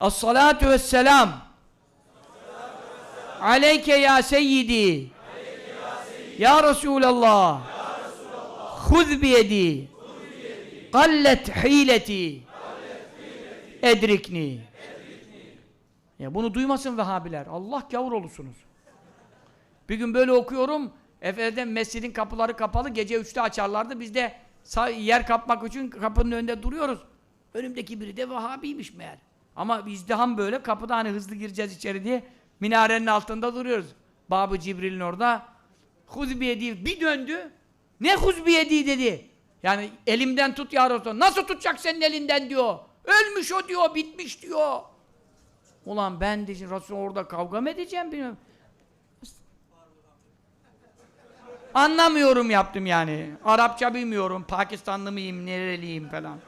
Es-salatu vesselam Aleyke ya seyyidi Ya Resulallah Huz biyedi Kallet hileti Edrikni Ya bunu duymasın Vehhabiler. Allah gavur olursunuz. Bir gün böyle okuyorum. Efendim mescidin kapıları kapalı. Gece üçte açarlardı. Biz de yer kapmak için kapının önünde duruyoruz. Önümdeki biri de Vehhabiymiş meğer. Ama izdiham böyle. Kapıda hani hızlı gireceğiz içeri diye minarenin altında duruyoruz. Babı Cibril'in orada. Huzbiyedi bir döndü. Ne huzbiyedi dedi. Yani elimden tut ya Resulallah. Nasıl tutacak senin elinden diyor. Ölmüş o diyor, bitmiş diyor. Ulan ben de Resul orada kavga mı edeceğim bilmiyorum. Anlamıyorum yaptım yani. Arapça bilmiyorum. Pakistanlı mıyım, nereliyim falan.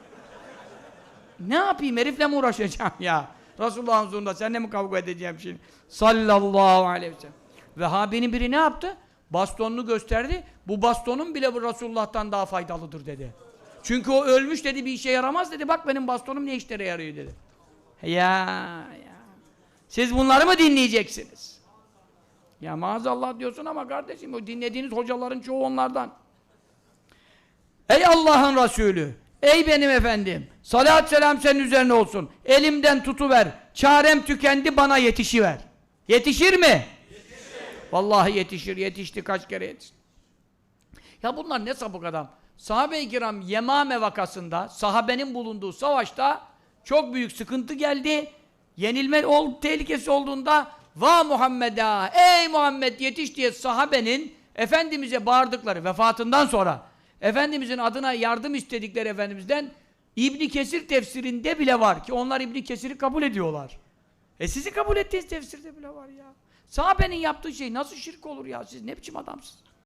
Ne yapayım herifle mi uğraşacağım ya? Resulullah'ın huzurunda seninle mi kavga edeceğim şimdi? Sallallahu aleyhi ve sellem. Vehhabinin biri ne yaptı? Bastonunu gösterdi. Bu bastonun bile bu Resulullah'tan daha faydalıdır dedi. Çünkü o ölmüş dedi bir işe yaramaz dedi. Bak benim bastonum ne işlere yarıyor dedi. Ya ya. Siz bunları mı dinleyeceksiniz? Ya maazallah diyorsun ama kardeşim o dinlediğiniz hocaların çoğu onlardan. Ey Allah'ın Resulü, ey benim efendim, salat selam senin üzerine olsun. Elimden tutuver, çarem tükendi bana yetişiver. Yetişir mi? Yetişir. Vallahi yetişir, yetişti kaç kere yetişti. Ya bunlar ne sapık adam. Sahabe-i kiram Yemame vakasında, sahabenin bulunduğu savaşta çok büyük sıkıntı geldi. Yenilme ol, tehlikesi olduğunda Va Muhammed'a, ey Muhammed yetiş diye sahabenin Efendimiz'e bağırdıkları vefatından sonra Efendimiz'in adına yardım istedikleri Efendimiz'den İbni Kesir tefsirinde bile var ki onlar İbni Kesir'i kabul ediyorlar. E sizi kabul ettiğiniz tefsirde bile var ya. Sahabenin yaptığı şey nasıl şirk olur ya? Siz ne biçim adamsınız?